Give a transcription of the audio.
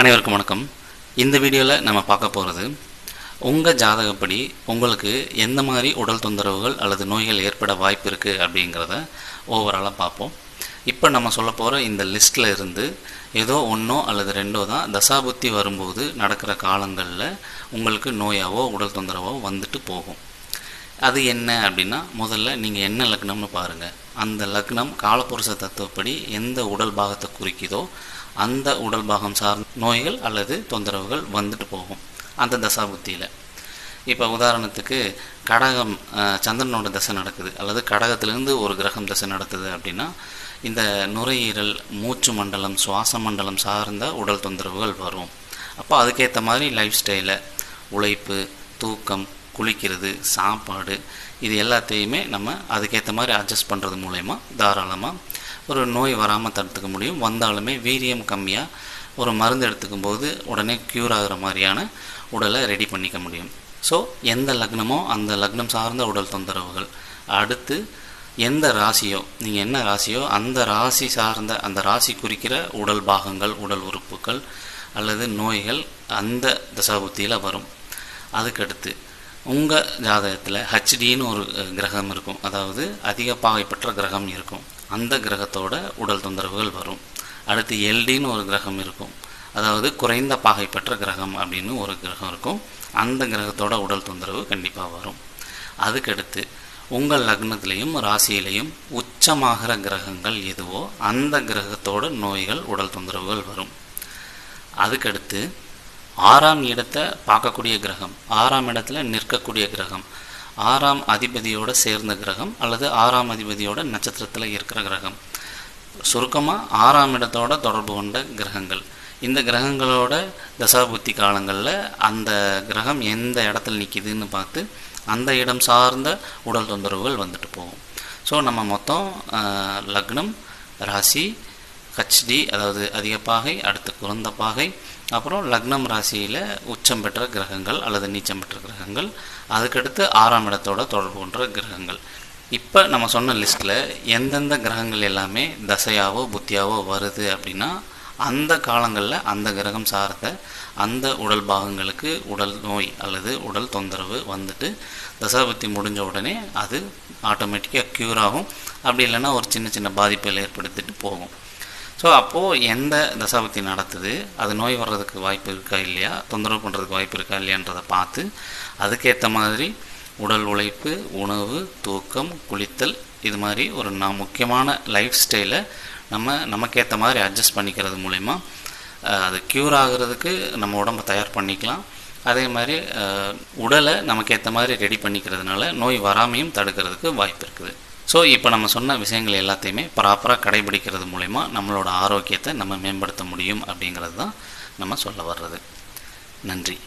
அனைவருக்கும் வணக்கம். இந்த வீடியோவில் நம்ம பார்க்க போகிறது உங்கள் ஜாதகப்படி உங்களுக்கு எந்த மாதிரி உடல் தொந்தரவுகள் அல்லது நோய்கள் ஏற்பட வாய்ப்பு இருக்குது அப்படிங்கிறத ஓவராலாக பார்ப்போம். இப்போ நம்ம சொல்ல போகிற இந்த லிஸ்ட்டில் இருந்து ஏதோ ஒன்றோ அல்லது ரெண்டோ தான் தசாபுத்தி வரும்போது நடக்கிற காலங்களில் உங்களுக்கு நோயாவோ உடல் தொந்தரவோ வந்துட்டு போகும். அது என்ன அப்படின்னா முதல்ல நீங்கள் என்ன லக்னம்னு பாருங்கள் அந்த லக்னம் காலப்புருஷ தத்துவப்படி எந்த உடல் பாகத்தை குறிக்குதோ அந்த உடல் பாகம் சார்ந்த நோய்கள் அல்லது தொந்தரவுகள் வந்துட்டு போகும். அந்த தசாபுத்தியில். இப்போ உதாரணத்துக்கு கடகம் சந்திரனோட தசை நடக்குது. அல்லது கடகத்திலேருந்து ஒரு கிரகம் தசை நடத்துது அப்படின்னா இந்த நுரையீரல் மூச்சு மண்டலம் சுவாச மண்டலம் சார்ந்த உடல் தொந்தரவுகள் வரும். அப்போ அதுக்கேற்ற மாதிரி லைஃப் ஸ்டைலை உழைப்பு தூக்கம் குளிக்கிறது சாப்பாடு இது எல்லாத்தையுமே நம்ம அதுக்கேற்ற மாதிரி அட்ஜஸ்ட் பண்ணுறது மூலயமா தாராளமாக ஒரு நோய் வராமல் தடுத்துக்க முடியும். வந்தாலுமே வீரியம் கம்மியாக ஒரு மருந்து எடுத்துக்கும் போது உடனே க்யூர் ஆகிற மாதிரியான உடலை ரெடி பண்ணிக்க முடியும். ஸோ எந்த லக்னமோ அந்த லக்னம் சார்ந்த உடல் தொந்தரவுகள். அடுத்து எந்த ராசியோ நீங்கள் என்ன ராசியோ அந்த ராசி சார்ந்த அந்த ராசி குறிக்கிற உடல் பாகங்கள் உடல் உறுப்புகள் அல்லது நோய்கள் அந்த தசாபுத்தியில் வரும். அதுக்கடுத்து உங்கள் ஜாதகத்தில் ஹச்டின்னு ஒரு கிரகம் இருக்கும். அதாவது அதிக பாகை பெற்ற கிரகம் இருக்கும். அந்த கிரகத்தோட உடல் தொந்தரவுகள் வரும். அடுத்து எல்டின்னு ஒரு கிரகம் இருக்கும். அதாவது குறைந்த பாகைப்பற்ற கிரகம் அப்படின்னு ஒரு கிரகம் இருக்கும். அந்த கிரகத்தோட உடல் தொந்தரவு கண்டிப்பாக வரும். அதுக்கடுத்து உங்கள் லக்னத்திலையும் ராசியிலையும் உச்சமாகிற கிரகங்கள் எதுவோ அந்த கிரகத்தோட நோய்கள் உடல் தொந்தரவுகள் வரும். அதுக்கடுத்து ஆறாம் இடத்தை பார்க்கக்கூடிய கிரகம் ஆறாம் இடத்துல நிற்கக்கூடிய கிரகம் ஆறாம் அதிபதியோட சேர்ந்த கிரகம் அல்லது ஆறாம் அதிபதியோட நட்சத்திரத்தில் இருக்கிற கிரகம். சுருக்கமாக ஆறாம் இடத்தோட தொடர்பு கொண்ட கிரகங்கள். இந்த கிரகங்களோட தசாபுத்தி காலங்களில் அந்த கிரகம் எந்த இடத்துல நிற்கிதுன்னு பார்த்து அந்த இடம் சார்ந்த உடல் தொந்தரவுகள் வந்துட்டு போகும். ஸோ நம்ம மொத்தம் லக்னம் ராசி கச்சடி அதாவது அதிக பாகை அடுத்து குறைந்த பாகை அப்புறம் லக்னம் ராசியில் உச்சம் பெற்ற கிரகங்கள் அல்லது நீச்சம் பெற்ற கிரகங்கள் அதுக்கடுத்து ஆறாம் இடத்தோட தொடர்பு கொண்ட கிரகங்கள். இப்போ நம்ம சொன்ன லிஸ்ட்டில் எந்தெந்த கிரகங்கள் எல்லாமே தசையாவோ புத்தியாவோ வருது அப்படின்னா அந்த காலங்களில் அந்த கிரகம் சார்ந்த அந்த உடல் பாகங்களுக்கு உடல் நோய் அல்லது உடல் தொந்தரவு வந்துட்டு தசாபத்தி முடிஞ்ச உடனே அது ஆட்டோமேட்டிக்காக க்யூர் ஆகும். அப்படி இல்லைன்னா ஒரு சின்ன சின்ன பாதிப்புகள் ஏற்படுத்திட்டு போகும். ஸோ அப்போது எந்த தசாபக்தி நடத்துது அது நோய் வர்றதுக்கு வாய்ப்பு இருக்கா இல்லையா? தொந்தரவு பண்ணுறதுக்கு வாய்ப்பு இருக்கா இல்லையான்றதை பார்த்து அதுக்கேற்ற மாதிரி உடல் உழைப்பு உணவு தூக்கம் குளித்தல் இது மாதிரி ஒரு நான் முக்கியமான லைஃப் ஸ்டைலை நம்ம நமக்கேற்ற மாதிரி அட்ஜஸ்ட் பண்ணிக்கிறது மூலிமா அது க்யூர் ஆகிறதுக்கு நம்ம உடம்பை தயார் பண்ணிக்கலாம். அதே மாதிரி உடலை நமக்கு ஏற்ற மாதிரி ரெடி பண்ணிக்கிறதுனால நோய் வராமையும் தடுக்கிறதுக்கு வாய்ப்பு இருக்குது. ஸோ இப்போ நம்ம சொன்ன விஷயங்கள் எல்லாத்தையுமே ப்ராப்பராக கடைபிடிக்கிறது மூலிமா நம்மளோட ஆரோக்கியத்தை நம்ம மேம்படுத்த முடியும் அப்படிங்கிறது தான் நம்ம சொல்ல வர்றது. நன்றி.